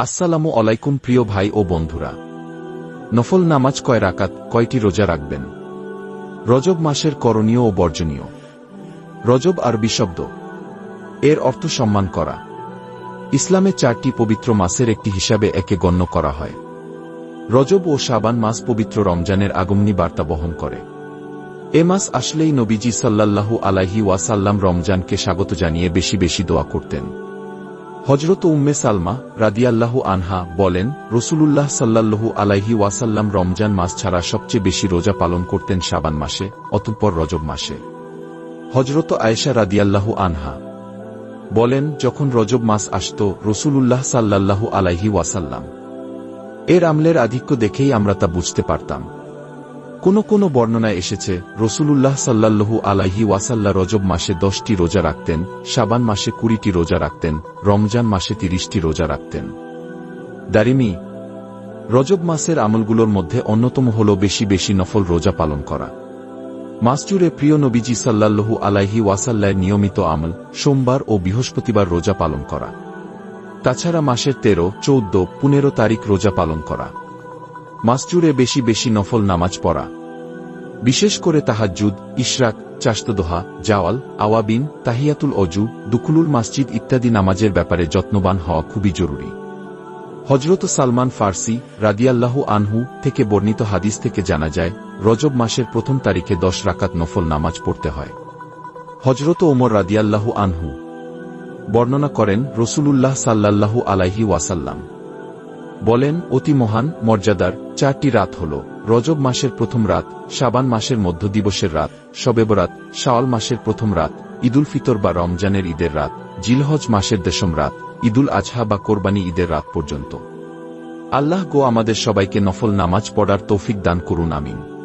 আসসালামু আলাইকুম প্রিয় ভাই ও বন্ধুরা। নফল নামাজ কয় রাকাত, কয়টি রোজা রাখবেন? রজব মাসের করণীয় ও বর্জনীয়। রজব আরবি শব্দ। এর অর্থ সম্মান করা। ইসলামে চারটি পবিত্র মাসের একটি হিসাবে একে গণ্য করা হয়। রজব ও শাবান মাস পবিত্র রমজানের আগমনী বার্তা বহন করে। এ মাস আসলেই নবীজি সাল্লাল্লাহু আলাইহি ওয়াসাল্লাম রমজানকে স্বাগত জানিয়ে বেশি বেশি দোয়া করতেন। হজরত উম্মে সালমা রাদিয়াল্লাহু আনহা বলেন, রসুলুল্লাহ সাল্লাল্লাহু আলাইহি ওয়াসাল্লাম রমজান মাস ছাড়া সবচেয়ে বেশি রোজা পালন করতেন শাবান মাসে, অতঃপর রজব মাসে। হজরত আয়েশা রাদিয়াল্লাহু আনহা বলেন, যখন রজব মাস আসত, রসুলুল্লাহ সাল্লাল্লাহু আলাইহি ওয়াসাল্লাম। এর আমলের আধিক্য দেখেই আমরা তা বুঝতে পারতাম। কোনো কোনো বর্ণনায় এসেছে, রসুলুল্লাহ সাল্লাল্লাহু আলাইহি ওয়াসাল্লা রজব মাসে দশটি রোজা রাখতেন সাবান মাসে কুড়িটি রোজা রাখতেন, রমজান মাসে তিরিশটি রোজা রাখতেন। দারিমি, রজব মাসের আমলগুলোর মধ্যে অন্যতম হল বেশি বেশি নফল রোজা পালন করা। মাসজুরে প্রিয় নবীজি সাল্লাল্লাহু আলাইহি ওয়াসাল্লার নিয়মিত আমল, সোমবার ও বৃহস্পতিবার রোজা পালন করা। তাছাড়া মাসের তেরো, চৌদ্দ, পনেরো তারিখ রোজা পালন করা। মাসজুরে বেশি বেশি নফল নামাজ পড়া। বিশেষ করে তাহাজ্জুদ, ইশরাক চাস্তদোহা জাওয়াল, আওয়াবিন, তাহিয়াতুল অজু দুকুলুল মাসজিদ ইত্যাদি নামাজের ব্যাপারে যত্নবান হওয়া খুবই জরুরি। হজরত সালমান ফার্সি রাদিয়াল্লাহু আনহু থেকে বর্ণিত হাদিস থেকে জানা যায়, রজব মাসের প্রথম তারিখে দশ রাকাত নফল নামাজ পড়তে হয়। হজরত ওমর রাদিয়াল্লাহু আনহু বর্ণনা করেন রসুলুল্লাহ সাল্লাল্লাহু আলাইহি ওয়াসাল্লাম। বলেন, অতি মহান, মর্যাদার চারটি রাত হল। রজব মাসের প্রথম রাত সাবান মাসের মধ্য দিবসের রাত, শবেবরাত, শাওয়াল মাসের প্রথম রাত, ঈদুল ফিতর বা রমজানের ঈদের রাত, জিলহজ মাসের দেশম রাত, ঈদুল আজহা বা কোরবানি ঈদের রাত পর্যন্ত। আল্লাহ গো আমাদের সবাইকে নফল নামাজ পড়ার তৌফিক দান করুন, আমিন।